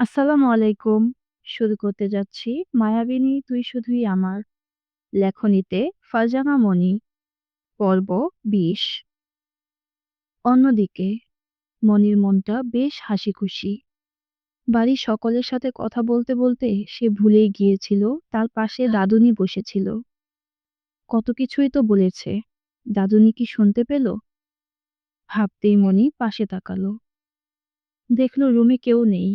আসসালামু আলাইকুম। শুরু করতে যাচ্ছি 'মায়াবিনী তুই শুধুই আমার' লেখনীতে ফারজানা মনি। পর্ব ২০ অন্যদিকে মনির মনটা বেশ হাসি খুশি বাড়ির সকলের সাথে কথা বলতে বলতে সে ভুলেই গিয়েছিল তার পাশে দাদুনি বসেছিল। কত কিছুই তো বলেছে, দাদুনি কি শুনতে পেল? ভাবতেই মনি পাশে তাকালো। দেখল রুমে কেউ নেই।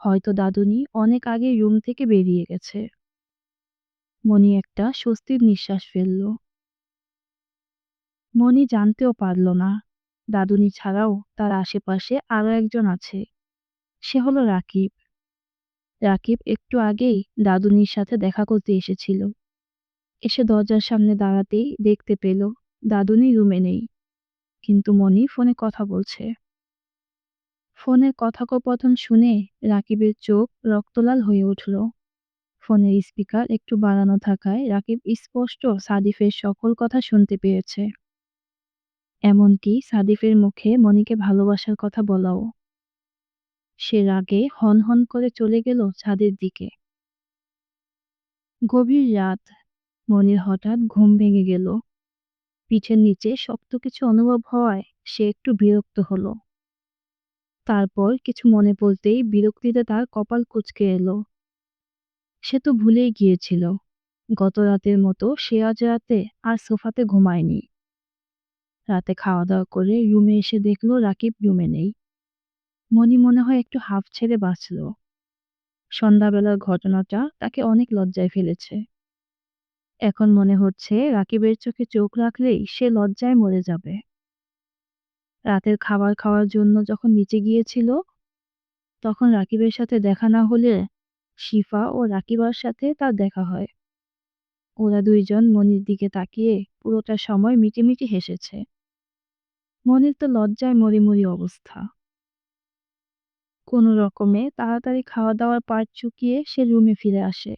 হয়তো দাদুনি অনেক আগে রুম থেকে বেরিয়ে গেছে। মনি একটা স্বস্তির নিঃশ্বাস ফেলল। মনি জানতেও পারল না, দাদুনি ছাড়াও তার আশেপাশে আরও একজন আছে। সে হলো রাকিব। রাকিব একটু আগেই দাদুনির সাথে দেখা করতে এসেছিল। এসে দরজার সামনে দাঁড়াতেই দেখতে পেল, দাদুনি রুমে নেই। কিন্তু মনি ফোনে কথা বলছে। ফোনের কথোপকথন শুনে রাকিবের চোখ রক্তলাল হয়ে উঠল। ফোনের স্পিকার একটু বাড়ানো থাকায় রাকিব স্পষ্ট সাদিফের সকল কথা শুনতে পেয়েছে। এমনকি সাদিফের মুখে মনিকে ভালোবাসার কথা বলাও। সে রাগে হনহন করে চলে গেল ছাদের দিকে। গভীর রাত, মনির হঠাৎ ঘুম ভেঙে গেল। পিঠের নিচে শক্ত কিছু অনুভব হওয়ায় সে একটু বিরক্ত হলো। তারপর কিছু মনে পড়তেই বিরক্তিতে তার কপাল কুঁচকে এলো। সে তো ভুলেই গিয়েছিল গত রাতের মতো সে আজ রাতে আর সোফাতে ঘুমায়নি। রাতে খাওয়া দাওয়া করে রুমে এসে দেখল রাকিব রুমে নেই। মনি মনে হয় একটু হাঁফ ছেড়ে বাঁচল। সন্ধ্যাবেলার ঘটনাটা তাকে অনেক লজ্জায় ফেলেছে। এখন মনে হচ্ছে রাকিবের চোখে চোখ রাখলেই সে লজ্জায় মরে যাবে। রাতের খাবার খাওয়ার জন্য যখন নিচে গিয়েছিল, তখন রাকিবের সাথে দেখা না হলে শিফা ও রাকিবার সাথে তার দেখা হয়। ওরা দুইজন মনির দিকে তাকিয়ে পুরোটা সময় মিটিমিটি হেসেছে। মনির তো লজ্জায় মরিমরি অবস্থা। কোনো রকমে তাড়াতাড়ি খাওয়া দাওয়ার পাট চুকিয়ে সে রুমে ফিরে আসে।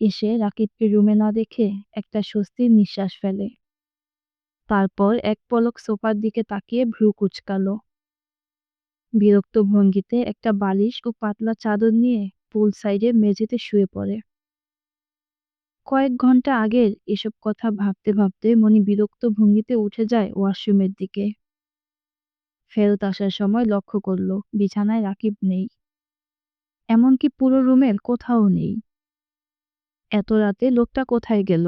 এসে রাকিবকে রুমে না দেখে একটা স্বস্তির নিঃশ্বাস ফেলে। তারপর এক পলক সোফার দিকে তাকিয়ে ভ্রু কুচকালো। বিরক্ত ভঙ্গিতে একটা বালিশ ও পাতলা চাদর নিয়ে পুল সাইডে মেঝেতে শুয়ে পড়ে। কয়েক ঘণ্টা আগের এসব কথা ভাবতে ভাবতে মনি বিরক্ত ভঙ্গিতে উঠে যায় ওয়াশরুমের দিকে। ফেরত আসার সময় লক্ষ্য করল, বিছানায় রাকিব নেই। এমনকি পুরো রুমের কোথাও নেই। এত রাতে লোকটা কোথায় গেল?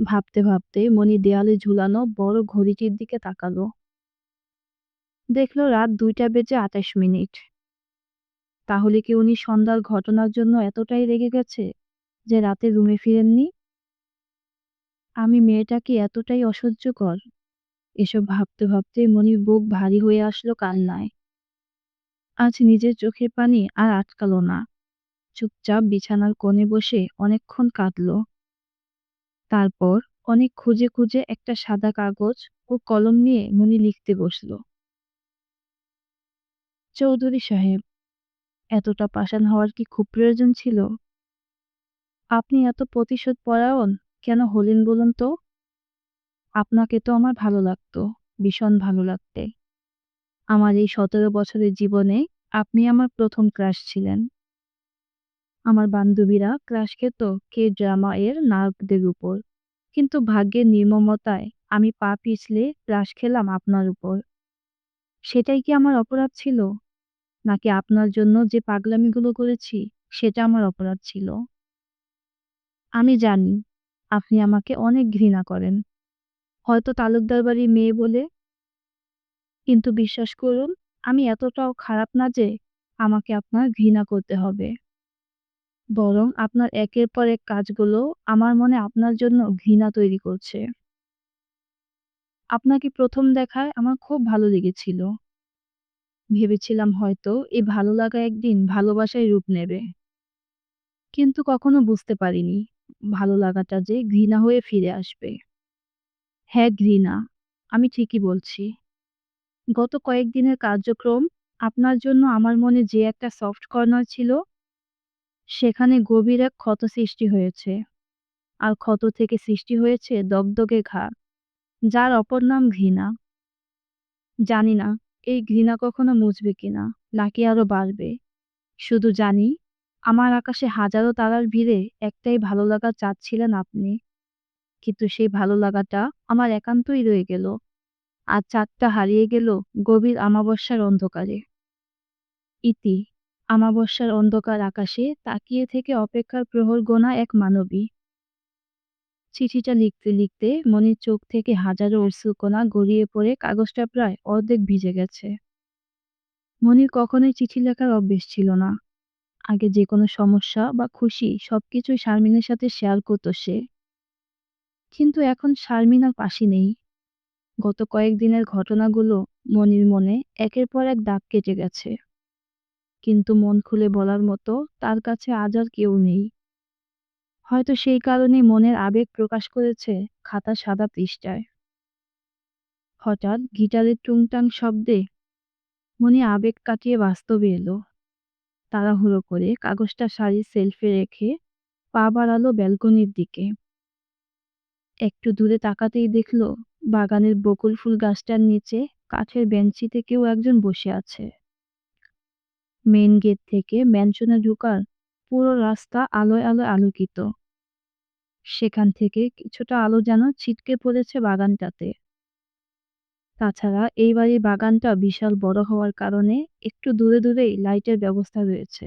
ভাবতে ভাবতে মনি দেয়ালে ঝুলানো বড় ঘড়িটির দিকে তাকালো। দেখল রাত দুইটা বেজে আঠাশ মিনিট। তাহলে কি উনি সন্ধ্যার ঘটনার জন্য এতটাই রেগে গেছে যে রাতে রুমে ফিরেননি? আমি মেয়েটা কি এতটাই অসহ্যকর? এসব ভাবতে ভাবতে মনির বুক ভারী হয়ে আসলো কান্নায়। আজ নিজের চোখের পানি আর আটকালো না। চুপচাপ বিছানার কোণে বসে অনেকক্ষণ কাঁদল। তারপর অনেক খুঁজে খুঁজে একটা সাদা কাগজ ও কলম নিয়ে মনি লিখতে বসল। চৌধুরী সাহেব, এতটা পাষাণ হওয়ার কি খুব প্রয়োজন ছিল? আপনি এত প্রতিশোধ পরায়ণ কেন হলেন বলুন তো? আপনাকে তো আমার ভালো লাগতো, ভীষণ ভালো লাগতে। আমার এই সতেরো বছরের জীবনে আপনি আমার প্রথম ক্রাশ ছিলেন। আমার বান্ধবীরা ক্রাশ খেত কে ড্রামা এর নায়কদের উপর। কিন্তু ভাগ্যের নির্মমতায় আমি পা পিছলে ক্রাশ খেলাম আপনার উপর। সেটাই কি আমার অপরাধ ছিল? নাকি আপনার জন্য যে পাগলামিগুলো করেছি, সেটা আমার অপরাধ ছিল? আমি জানি, আপনি আমাকে অনেক ঘৃণা করেন। হয়তো তালুকদার বাড়ির মেয়ে বলে। কিন্তু বিশ্বাস করুন, আমি এতটাও খারাপ না যে আমাকে আপনার ঘৃণা করতে হবে। বরং আপনার একের পর এক কাজগুলো আমার মনে আপনার জন্য ঘৃণা তৈরি করছে। আপনাকে প্রথম দেখায় আমার খুব ভালো লেগেছিল। ভেবেছিলাম হয়তো এই ভালো লাগা একদিন ভালোবাসায় রূপ নেবে। কিন্তু কখনো বুঝতে পারিনি ভালো লাগাটা যে ঘৃণা হয়ে ফিরে আসবে। হ্যাঁ ঘৃণা, আমি ঠিকই বলছি। গত কয়েকদিনের কার্যক্রম আপনার জন্য আমার মনে যে একটা সফট কর্নার ছিল সেখানে গভীর এক ক্ষত সৃষ্টি হয়েছে। আর ক্ষত থেকে সৃষ্টি হয়েছে দগদগে ঘা, যার অপর নাম ঘৃণা। জানি না, এই ঘৃণা কখনো মুছবে কিনা নাকি আরও বাড়বে। শুধু জানি, আমার আকাশে হাজারো তারার ভিড়ে একটাই ভালো লাগা চাচ্ছিলেন আপনি। কিন্তু সেই ভালো লাগাটা আমার একান্তই রয়ে গেল। আর চাঁদটা হারিয়ে গেল গভীর আমাবস্যার অন্ধকারে। ইতি আমাবস্যার অন্ধকার আকাশে তাকিয়ে থেকে অপেক্ষার প্রহর গোনা এক মানবী। চিঠিটা লিখতে লিখতে মনির চোখ থেকে হাজারো অশ্রুকণা গড়িয়ে পড়ে কাগজটা প্রায় অর্ধেক ভিজে গেছে। মনির কখনোই চিঠি লেখার অভ্যেস ছিল না। আগে যে কোনো সমস্যা বা খুশি সবকিছুই শারমিনের সাথে শেয়ার করতো সে। কিন্তু এখন শারমিন আর পাশে নেই। গত কয়েকদিনের ঘটনাগুলো মনির মনে একের পর এক দাগ কেটে গেছে। কিন্তু মন খুলে বলার মতো তার কাছে আজ আর কেউ নেই। হয়তো সেই কারণে মনের আবেগ প্রকাশ করেছে খাতা সাদা পৃষ্ঠায়। হঠাৎ গিটারের টুংটাং শব্দে মনে আবেগ কাটিয়ে বাস্তবে এলো। তাড়াহুড়ো করে কাগজটা শাড়ির সেলফে রেখে পা বাড়ালো ব্যালকনির দিকে। একটু দূরে তাকাতেই দেখল বাগানের বকুল ফুল গাছটার নিচে কাঠের বেঞ্চিতে কেউ একজন বসে আছে। মেন গেট থেকে ম্যানশনে ঢুকার পুরো রাস্তা আলোয় আলোয় আলোকিত। সেখান থেকে কিছুটা আলো যেন ছিটকে পড়েছে বাগানটাতে। তাছাড়া এই বাড়ির বাগানটা বিশাল বড় হওয়ার কারণে একটু দূরে দূরেই লাইটের ব্যবস্থা রয়েছে।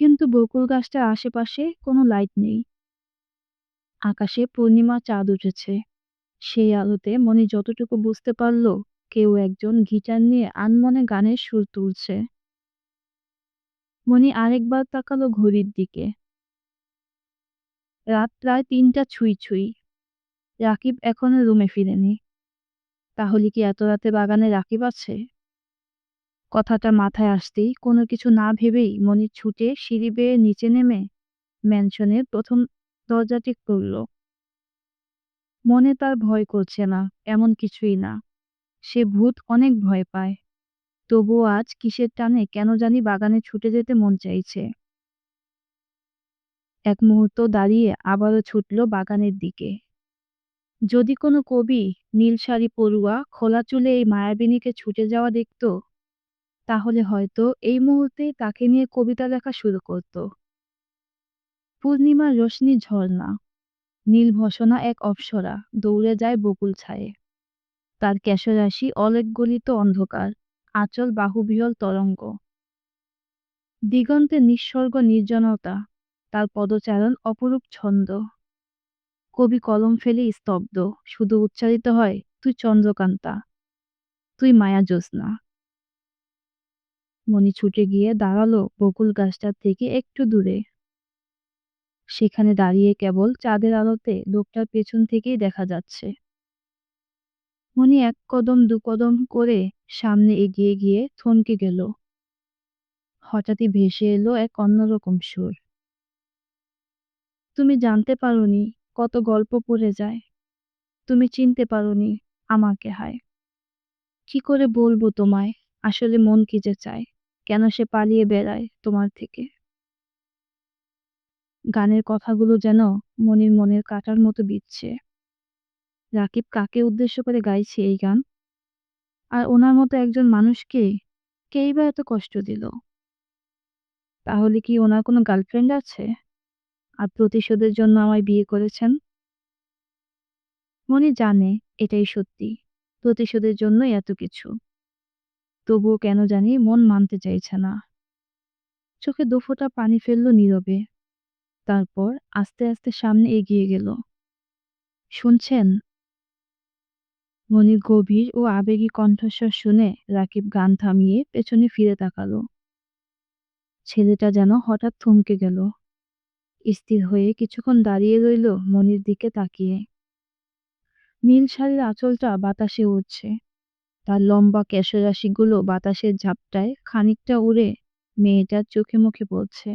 কিন্তু বকুল গাছটার আশেপাশে কোনো লাইট নেই। আকাশে পূর্ণিমা চাঁদ উঠেছে। সেই আলোতে মনি যতটুকু বুঝতে পারল কেউ একজন গিটার নিয়ে আনমনে গানের সুর তুলছে। মনি আরেকবার তাকালো ঘড়ির দিকে। রাত প্রায় তিনটা ছুঁই ছুঁই। রাকিব এখনও রুমে ফিরেনি। তাহলে কি এত রাতে বাগানে রাকিব আছে? কথাটা মাথায় আসতেই কোনো কিছু না ভেবেই মনি ছুটে সিঁড়ি বেয়ে নিচে নেমে ম্যানশনের প্রথম দরজাটি করল মনে তার ভয় করছে না, এমন কিছুই না। সে ভূত অনেক ভয় পায়। তবুও আজ কিসের টানে কেন জানি বাগানে ছুটে যেতে মন চাইছে। এক মুহূর্ত দাঁড়িয়ে আবারও ছুটল বাগানের দিকে। যদি কোনো কবি নীল শাড়ি পড়ুয়া খোলা চুলে এই মায়াবিনীকে ছুটে যাওয়া দেখত, তাহলে হয়তো এই মুহূর্তে তাকে নিয়ে কবিতা লেখা শুরু করত। পূর্ণিমার রশ্মি ঝর্ণা নীল ভসনা এক অপ্সরা, দৌড়ে যায় বকুল ছায়ে। তার কেশরাশি অলেক গলিত অন্ধকার, আচল বাহুবিহল তরঙ্গ। দিগন্তে নিঃস্বর্গ নির্জনতা, তার পদচারণ অপরূপ ছন্দ। কবি কলম ফেলে স্তব্ধ, শুধু উচ্চারিত হয়, তুই চন্দ্রকান্তা, তুই মায়া জ্যোৎস্না। মনি ছুটে গিয়ে দাঁড়াল বকুল গাছটার থেকে একটু দূরে। সেখানে দাঁড়িয়ে কেবল চাঁদের আলোতে লোকটার পেছন থেকেই দেখা যাচ্ছে। মনি এক কদম, দু কদম করে সামনে এগিয়ে গিয়ে থমকে গেল। হঠাৎই ভেসে এলো এক অন্যরকম সুর। তুমি জানতে পারোনি কত গল্প পড়ে যায়। তুমি চিনতে পারোনি আমাকে হায়। কি করে বলব তোমায়? আসলে মন কি যে চায়? কেন সে পালিয়ে বেড়ায় তোমার থেকে? গানের কথাগুলো যেন মনির মনের কাটার মতো বিচ্ছে রাকিব কাকে উদ্দেশ্য করে গাইছে এই গান? আর ওনার মতো একজন মানুষকে কেই বা এত কষ্ট দিল? তাহলে কি ওনার কোনো গার্লফ্রেন্ড আছে? আর প্রতিশোধের জন্য আমায় বিয়ে করেছেন? মনে জানে এটাই সত্যি, প্রতিশোধের জন্যই এত কিছু। তবুও কেন জানি মন মানতে চাইছে না। চোখে দুফোঁটা পানি ফেলল নীরবে। তারপর আস্তে আস্তে সামনে এগিয়ে গেল। শুনছেন? মনির গভীর ও আবেগী কণ্ঠস্বর শুনে রাকিব গান থামিয়ে পেছনে ফিরে তাকালো। ছেলেটা যেন হঠাৎ থমকে গেল। স্থির হয়ে কিছুক্ষণ দাঁড়িয়ে রইল মনির দিকে তাকিয়ে। নীল শাড়ির আঁচলটা বাতাসে উঠছে তার লম্বা কেশরাশিগুলো বাতাসের ঝাপটায় খানিকটা উড়ে মেয়েটার চোখে মুখে পড়ছে।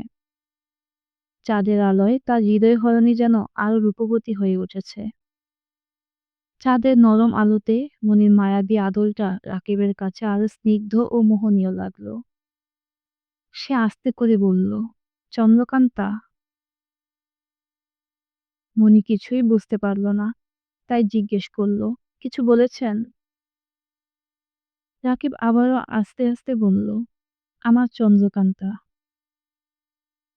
চাঁদের আলোয় তার হৃদয় হরণী যেন আরও রূপবতী হয়ে উঠেছে। চাঁদের নরম আলোতে মনির মায়াবী আদলটা রাকিবের কাছে আরও স্নিগ্ধ ও মোহনীয় লাগল। সে আস্তে করে বলল, চন্দ্রকান্তা। মনি কিছুই বুঝতে পারল না, তাই জিজ্ঞেস করল, কিছু বলেছেন? রাকিব আবারও আস্তে আস্তে বলল, আমার চন্দ্রকান্তা।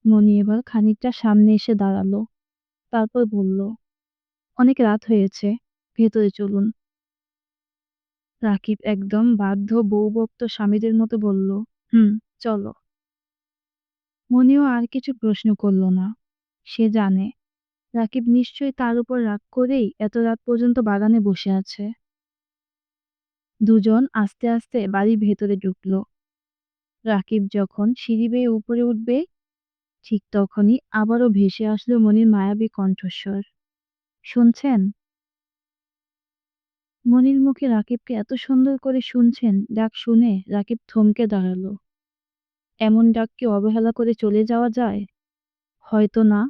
মনি এবার খানিকটা সামনে এসে দাঁড়াল, তারপর বলল, অনেক রাত হয়েছে ভেতরে চলুন। রাকিব একদম বাধ্য বউভক্ত স্বামীদের মতো বলল, হুম, চলো। মনিও আর কিছু প্রশ্ন করল না। সে জানে, রাকিব নিশ্চয়ই তার উপর রাগ করেই এত রাত পর্যন্ত বাগানে বসে আছে। দুজন আস্তে আস্তে বাড়ির ভেতরে ঢুকল। রাকিব যখন সিঁড়ি বেয়ে উপরে উঠবে, ঠিক তখনই আবারও ভেসে আসলো মনির মায়াবী কণ্ঠস্বর। শুনছেন? মনির মুখে রাকিবকে এত সুন্দর করে শুনছেন, ডাক শুনে রাকিব থমকে দাঁড়াল। এমন ডাককে অবহেলা করে চলে যাওয়া যায়? হয়তো না।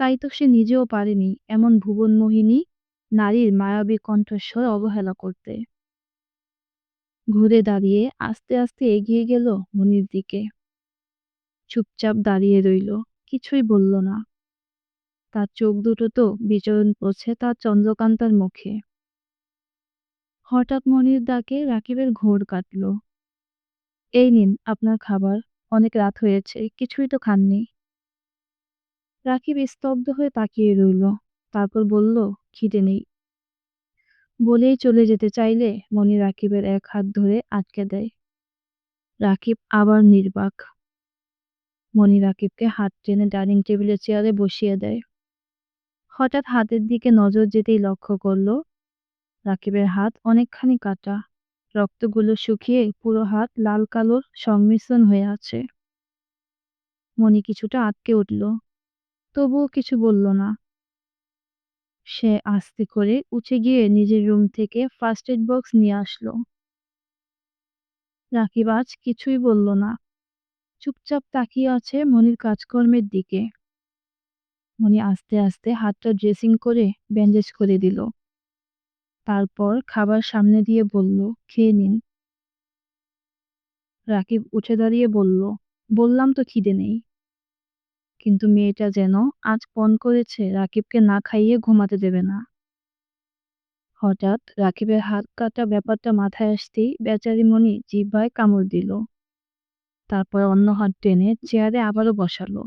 তাই তো সে নিজেও পারেনি এমন ভুবনমোহিনী নারীর মায়াবী কণ্ঠস্বর অবহেলা করতে। ঘুরে দাঁড়িয়ে আস্তে আস্তে এগিয়ে গেল মনির দিকে। চুপচাপ দাঁড়িয়ে রইল, কিছুই বলল না। তার চোখ দুটো তো বিচরণ করছে তার চন্দ্রকান্তার মুখে। হঠাৎ মনির ডাকে রাকিবের ঘোর কাটল। এই নিন, আপনার খাবার। অনেক রাত হয়েছে, কিছুই তো খাননি। রাকিব স্তব্ধ হয়ে তাকিয়ে রইল, তারপর বলল, খিদে নেই। বলেই চলে যেতে চাইলে? মনি রাকিবের এক হাত ধরে আটকে দেয়। রাকিব আবার নির্বাক। মনি রাকিবকে হাত টেনে ডাইনিং টেবিলের চেয়ারে বসিয়ে দেয়। হঠাৎ হাতের দিকে নজর যেতেই লক্ষ্য করল রাকিবের হাত অনেকখানি কাটা। রক্তগুলো শুকিয়ে পুরো হাত লাল কালোর সংমিশ্রণ হয়ে আছে। মনি কিছুটা আটকে উঠল। তবুও কিছু বলল না। সে আস্তে করে উঠে গিয়ে নিজের রুম থেকে ফার্স্ট এড বক্স নিয়ে আসলো। রাকিব আজ কিছুই বলল না। চুপচাপ তাকিয়ে আছে মনির কাজকর্মের দিকে। মনি আস্তে আস্তে হাতটা ড্রেসিং করে ব্যান্ডেজ করে দিল। তারপর খাবার সামনে দিয়ে বলল, খেয়ে নিন। রাকিব উঠে দাঁড়িয়ে বলল, বললাম তো খিদে নেই। কিন্তু মেয়েটা যেন আজ পণ করেছে, রাকিবকে না খাইয়ে ঘুমাতে দেবে না। হঠাৎ রাকিবের হাত কাটা ব্যাপারটা মাথায় আসতেই বেচারি মনি জিহ্বায় কামড় দিল। তারপর অন্য হাত টেনে চেয়ারে আবারও বসালো।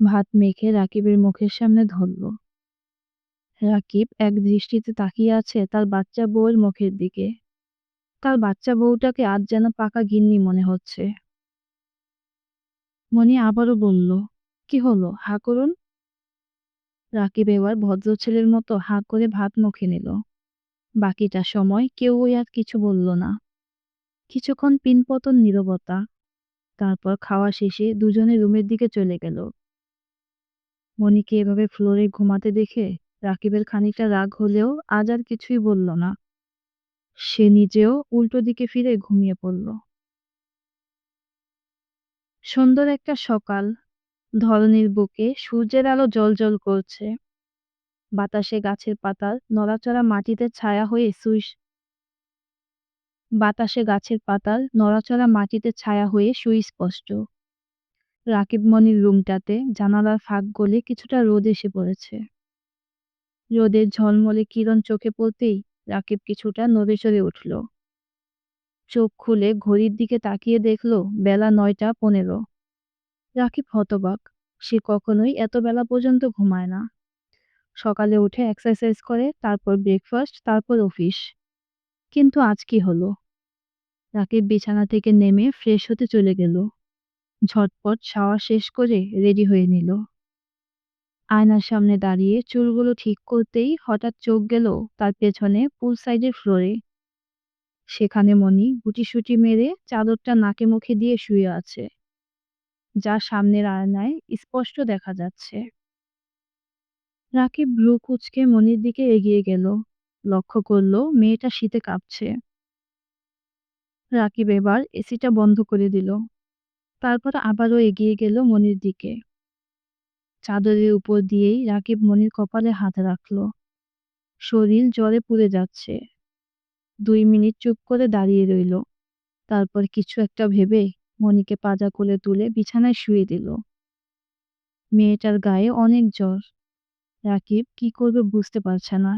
ভাত মেখে রাকিবের মুখের সামনে ধরল। রাকিব এক দৃষ্টিতে তাকিয়ে আছে তার বাচ্চা বউয়ের মুখের দিকে। তার বাচ্চা বউটাকে আজ যেন পাকা গিন্নি মনে হচ্ছে। মনি আবারও বলল, কি হলো? হা করুন। রাকিব এবার ভদ্র ছেলের মতো হা করে ভাত মুখে নিল। বাকিটা সময় কেউ আর কিছু বলল না। কিছুক্ষণ পিনপতন নীরবতা, তারপর খাওয়া শেষে দুজনে রুমের দিকে চলে গেল। মনিকে এভাবে ফ্লোরে ঘুমাতে দেখে রাকিবের খানিকটা রাগ হলেও আজ আর কিছুই বলল না। সে নিজেও উল্টো দিকে ফিরে ঘুমিয়ে পড়ল। সুন্দর একটা সকাল। ধরনীর বুকে সূর্যের আলো জল করছে। বাতাসে গাছের পাতার নড়াচড়া মাটিতে ছায়া হয়ে সুইস বাতাসে গাছের পাতার নড়াচড়া মাটিতে ছায়া হয়ে সুস্পষ্ট রাকিব মনির রুমটাতে জানালার ফাঁক গলে কিছুটা রোদ এসে পড়েছে। রোদের ঝলমলে কিরণ চোখে পড়তেই রাকিব কিছুটা নড়ে উঠল। চোখ খুলে ঘড়ির দিকে তাকিয়ে দেখল, বেলা নয়টা পনেরো। রাকিব হতবাক, সে কখনোই এত বেলা পর্যন্ত ঘুমায় না। সকালে উঠে এক্সারসাইজ করে, তারপর ব্রেকফাস্ট তারপর অফিস কিন্তু আজ কি হলো? রাকিব বিছানা থেকে নেমে ফ্রেশ হতে চলে গেল। ঝটপট শাওয়ার শেষ করে রেডি হয়ে নিল। আয়নার সামনে দাঁড়িয়ে চুলগুলো ঠিক করতেই হঠাৎ চোখ গেল তার পেছনে পুল সাইডের ফ্লোরে। সেখানে মনি গুটিসুটি মেরে চাদরটা নাকে মুখে দিয়ে শুয়ে আছে, যা সামনের আয়নায় স্পষ্ট দেখা যাচ্ছে। রাকিব ভ্রু কুচকে মনির দিকে এগিয়ে গেল, লক্ষ্য করল মেয়েটা শীতে কাঁপছে। রাকিব এবার এসিটা বন্ধ করে দিল, তারপর আবারও এগিয়ে গেল মনির দিকে। চাদরের উপর দিয়েই রাকিব মনির কপালে হাত রাখল। শরীর জ্বরে পুড়ে যাচ্ছে। দুই মিনিট চুপ করে দাঁড়িয়ে রইল। তারপর কিছু একটা ভেবে মনিকে পাজা কোলে তুলে বিছানায় শুয়ে দিল। মেয়েটার গায়ে অনেক জ্বর। রাকিব কি করবে বুঝতে পারছে না।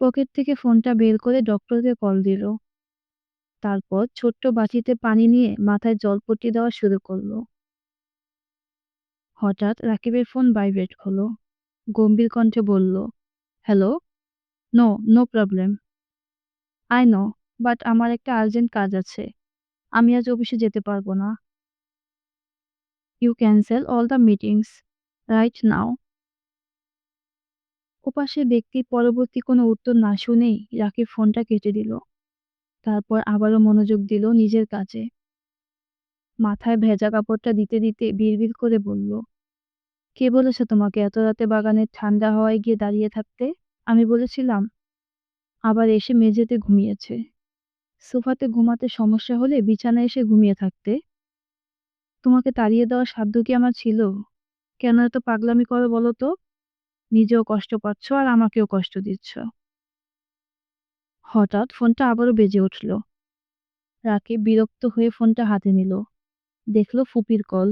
পকেট থেকে ফোনটা বের করে ডক্টরকে কল দিল। তারপর ছোট্ট বাটিতে পানি নিয়ে মাথায় জলপট্টি দেওয়া শুরু করল। হঠাৎ রাকিবের ফোন ভাইব্রেট হলো গম্ভীর কণ্ঠে বলল, hello? No no problem. I know, but আমার একটা আর্জেন্ট কাজ আছে। আমি আজ অফিসে যেতে পারব না। You cancel all the meetings right now. ওপাশে ব্যক্তির পরবর্তী কোনো উত্তর না শুনেই রাকিব ফোনটা কেটে দিল। তারপর আবারও মনোযোগ দিল নিজের কাজে। মাথায় ভেজা কাপড়টা দিতে দিতে বিড়বিড় করে বলল কে বলেছে তোমাকে এত রাতে বাগানের ঠান্ডা হাওয়ায় গিয়ে দাঁড়িয়ে থাকতে? আমি বলেছিলাম। আবার এসে মেঝেতে ঘুমিয়েছে। সোফাতে ঘুমাতে সমস্যা হলে বিছানায় এসে ঘুমিয়ে থাকতে? তোমাকে তাড়িয়ে দেওয়ার সাধ্য কি আমার ছিল? কেন এত পাগলামি করো বলো তো? নিজেও কষ্ট পাচ্ছ আর আমাকেও কষ্ট দিচ্ছ। হঠাৎ ফোনটা আবারও বেজে উঠল। রাকিব বিরক্ত হয়ে ফোনটা হাতে নিল। দেখল ফুপির কল।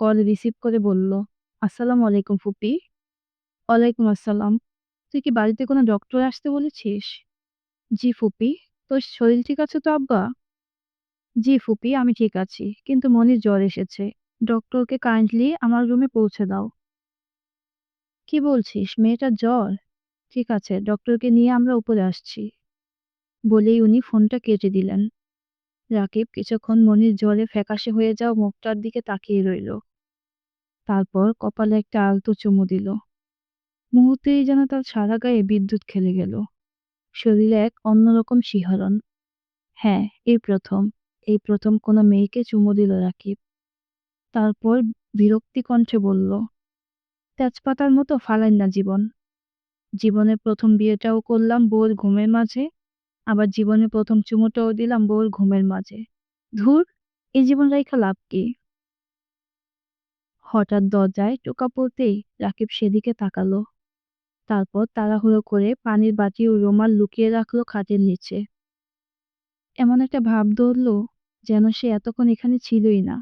কল রিসিভ করে বলল, আসসালামু আলাইকুম ফুপি। ওয়ালাইকুম আসসালাম। তুই কি বাড়িতে কোনো ডক্টর আসতে বলেছিস? জি ফুপি। তোর শরীর ঠিক আছে তো আব্বা? জি ফুপি, আমি ঠিক আছি। কিন্তু মনির জ্বর এসেছে। ডক্টরকে কাইন্ডলি আমার রুমে পৌঁছে দাও। কি বলছিস? মেয়েটার জ্বর? ঠিক আছে, ডক্টরকে নিয়ে আমরা উপরে আসছি। বলেই উনি ফোনটা কেটে দিলেন। রাকিব কিছুক্ষণ মনির জ্বরে ফ্যাকাশে হয়ে যাওয়া মুখটার দিকে তাকিয়ে রইল। তারপর কপালে একটা আলতো চুমু দিল। মুহূর্তেই যেন তার সারা গায়ে বিদ্যুৎ খেলে গেল। শরীরে এক অন্যরকম শিহরণ। হ্যাঁ এই প্রথম এই প্রথম কোনো মেয়েকে চুমু দিল রাকিব। তারপর বিরক্তি কণ্ঠে বলল, তেজপাতার মতো ফালাইন না জীবন। জীবনের প্রথম বিয়েটাও করলাম বোর ঘুমের মাঝে আবার জীবনের প্রথম চুমুটাও দিলাম বউর ঘুমের মাঝে। ধুর, এই জীবন রেখা লাভ কি? হঠাৎ দরজায় টোকা পড়তেই রাকিব সেদিকে তাকালো। তারপর তাড়াহুড়ো করে পানির বাটি ও রুমাল লুকিয়ে রাখল খাটের নিচে। এমন একটা ভাব ধরল যেন সে এতক্ষণ এখানে ছিলই না।